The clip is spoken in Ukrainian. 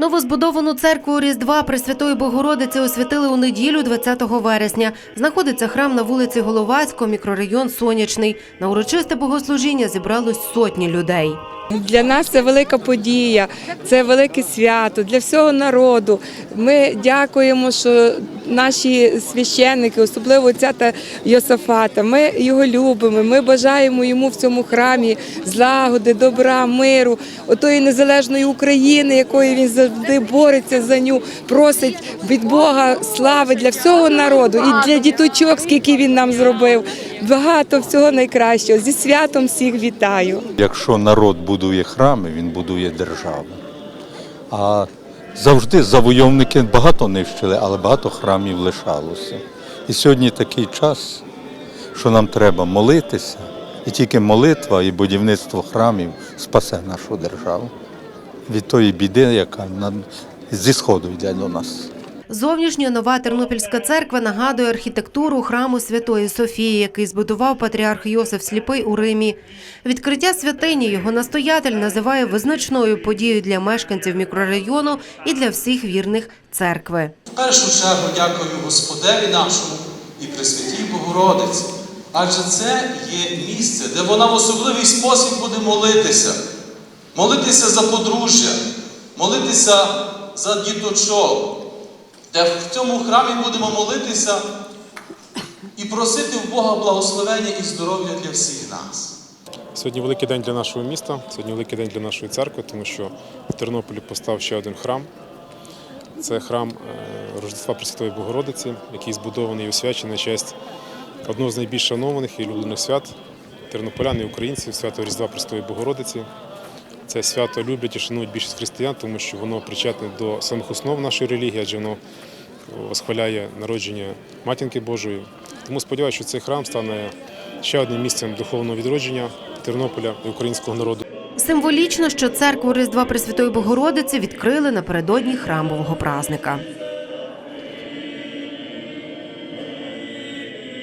Новозбудовану церкву Різдва Пресвятої Богородиці освятили у неділю 20 вересня. Знаходиться храм на вулиці Головацького, мікрорайон Сонячний. На урочисте богослужіння зібралось сотні людей. Для нас це велика подія, це велике свято для всього народу. Ми дякуємо, що наші священники, особливо отця та Йосафата, ми його любимо. Ми бажаємо йому в цьому храмі злагоди, добра, миру, отої незалежної України, якої він завжди бореться за ню, просить від Бога слави для всього народу і для діточок, скільки він нам зробив. Багато всього найкращого. Зі святом всіх вітаю. Якщо народ будує храми, він будує державу. А завжди завойовники багато нищили, але багато храмів лишалося. І сьогодні такий час, що нам треба молитися, і тільки молитва і будівництво храмів спасе нашу державу від тої біди, яка зі сходу йде до нас. Зовнішньо нова Тернопільська церква нагадує архітектуру храму Святої Софії, який збудував патріарх Йосиф Сліпий у Римі. Відкриття святині його настоятель називає визначною подією для мешканців мікрорайону і для всіх вірних церкви. В першу чергу дякую Господеві нашому і Пресвятій Богородиці. Адже це є місце, де вона в особливий спосіб буде молитися. Молитися за подружжя, молитися за діточок, де в цьому храмі будемо молитися і просити в Бога благословення і здоров'я для всіх нас. Сьогодні великий день для нашого міста, сьогодні великий день для нашої церкви, тому що в Тернополі постав ще один храм. Це храм е, Рождества Пресвятої Богородиці, який збудований і освячений на честь одного з найбільш шанованих і улюблених свят тернополян і українців свято Різдва Пресвятої Богородиці. Це свято люблять і шанують більшість християн, тому що воно причетне до самих основ нашої релігії, адже воно восхваляє народження Матінки Божої. Тому сподіваюся, що цей храм стане ще одним місцем духовного відродження Тернополя і українського народу. Символічно, що церкву Різдва Пресвятої Богородиці відкрили напередодні храмового празника.